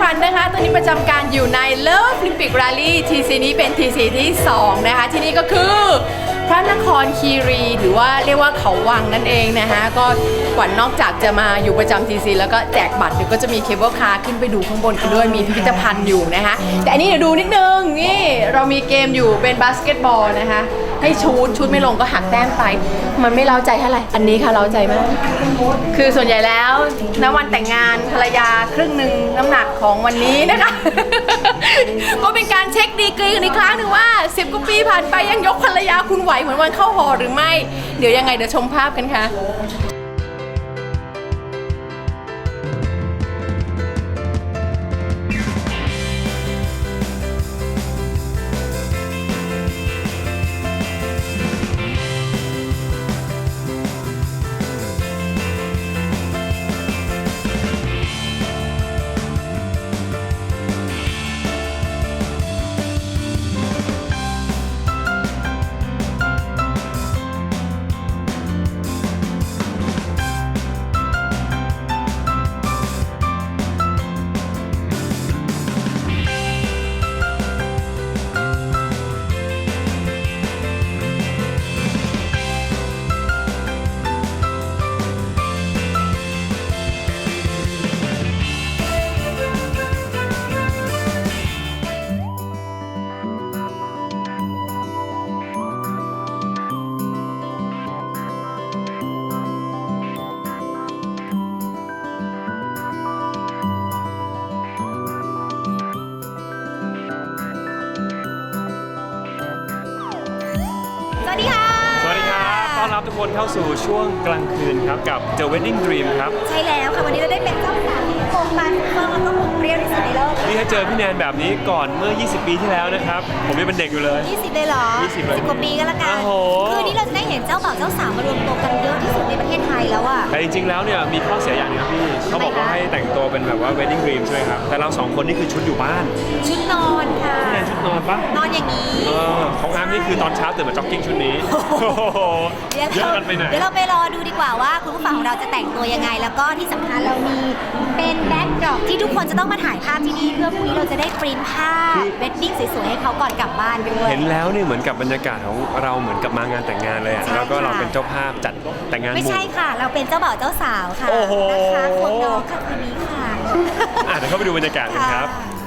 ค่ะพี่เจครันนะคะ ตอนนี้ประจำการอยู่ใน Love Olympic Rally TC นี้เป็น TC ที่ 2 นะคะ ที่นี่ก็คือพระนครคีรีหรือว่าเรียกว่าเขาวังนั่นเองนะคะก็ขวัญนอกจากจะมาอยู่ประจำ TC แล้วก็แจกบัตรเดี๋ยวก็จะมีเคเบิลคาร์ขึ้นไปดูข้างบนกันด้วยมีพิพิธภัณฑ์อยู่นะคะแต่อันนี้เดี๋ยวดูนิดนึงนี่เรามีเกมอยู่เป็นบาสเกตบอลนะคะ ให้ชูดชุดไม่ลงก็หักแต้มไป มันไม่เล้าใจเท่าไหร่อันนี้ค่ะเล้าใจมาก คือส่วนใหญ่แล้วณวันแต่งงานภรรยาครึ่งหนึ่งน้ำหนักของวันนี้นะคะ ก็เป็นการเช็คดีกรีกันอีกครั้งหนึ่งว่า 10กว่าปีผ่านไปยังยกภรรยาคุณไหวเหมือนวันเข้าหอหรือไม่ เดี๋ยวยังไงเดี๋ยวชมภาพกันค่ะ อนรับทุกคนเข้าสู่ช่วงกลางคืนครับกับ The Wedding Dream ครับ ใช่แล้วค่ะ วันนี้เราได้เป็นเจ้า สาวที่โครงการเฟิร์มแล้วก็มุกเปรี้ยวที่สุดในโลกนี่ถ้าเจอพี่แนนแบบนี้ก่อนเมื่อ 20 ปีที่แล้วนะครับ ผมยังเป็นเด็กอยู่เลย 20 เลยเหรอ20เลยสิบกว่าปีก็แล้วกัน โอ้โห คือนี่เราจะได้เห็นเจ้าบ่าวเจ้าสาวมารวมตัวกันเยอะที่สุดในประเทศไทยแล้วอะ แต่จริง ๆ แล้วเนี่ยมีข้อเสียอย่างหนึงครับพี่เขาบอกว่าให้แต่งตัวเป็นแบบว่า Wedding Dream ใช่ไหมครับ แต่เราสองคนนี่คือชุดอยู่บ้านชุดนอนค่ะ พี่แนนชุดนอนปะนอนอย่างนี้ เออของอาร์มนี่คือตอนเช้าตื่นมาจ็อกกิ้งชุดนี้โอ้โหเดี๋ยวเยเรากันไปไหน เดี๋ยวเราไปรอดูดีกว่าว่า คุณผู้ฟังของเราจะแต่งตัวยังไง แล้วก็ที่สำคัญเรามีเป็นแบ็คดรอปที่ทุกคนจะต้องมาถ่ายภาพที่นี่เพื่อพรุ่งนี้เราจะได้ปริ้นภาพเวดดิ้งสวยๆให้เขาก่อนกลับบ้านด้วย เห็นแล้วเนี่ยเหมือนกับบรรยากาศของเราเหมือนกับมางานแต่งงานเลยอะใช่แล้วก็เราค่ะเป็นเจ้าภาพจัดแต่งงานหไม่มู่ใช่ค่ะ เราเป็นเจ้าบ่าวเจ้าสาวค่ะโอ้โห นะคะคนน้องค่ะคนนี้ค่ะ อะเดี๋ยวเข้าไปดูบรรยากาศกันครับจ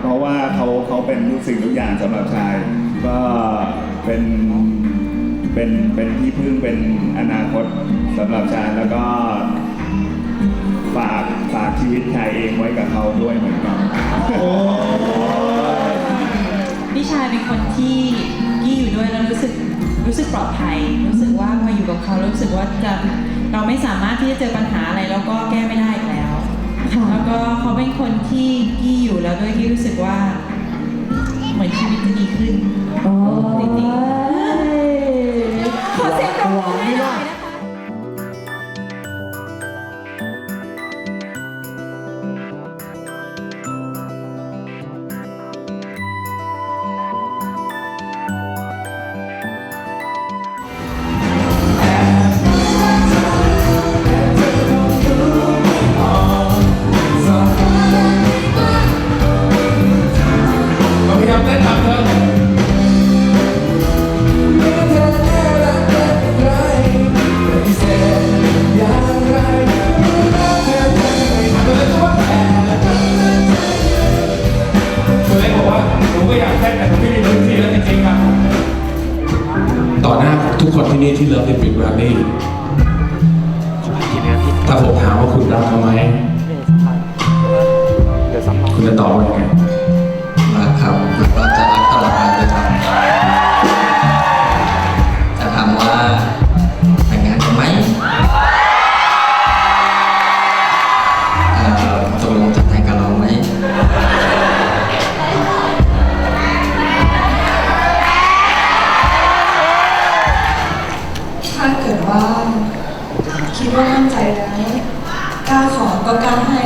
เพราะว่าเขาเขาเป็นทุกสิ่งทุกอย่างสำหรับชาย ก็เป็นเป็นเป็นที่พึ่งเป็นอนาคตสำหรับชายแล้วก็ฝากฝากชีวิตชายเองไว้กับเขาด้วยเหมือนกันพี่ชายเป็นคนที่กี้อยู่ด้วยแล้วรู้สึกรู้สึกปลอดภัย รู้สึกว่าพออยู่กับเขาแล้วรู้สึกว่าจะเราไม่สามารถที่จะเจอปัญหาอะไรแล้วก็แก้ไม่ได้อีกแล้ว แล้วก็เขาเป็นคนที่กี้อยู่แล้วด้วยที่รู้สึกว่า เหมือนชีวิตจะดีขึ้นจริงๆ ก็อยากเต้นแต่ผมไม่มีพื้นที่แล้วจริงๆครับต่อหน้าทุกคนที่นี่ที่เลิฟลิปิดแรลลี่ถ้าผมถามว่าคุณรักเขาไหมคุณจะตอบว่าไงาเกิดว่า คิดว่ามั่นใจแล้วกล้าขอก็กล้าให้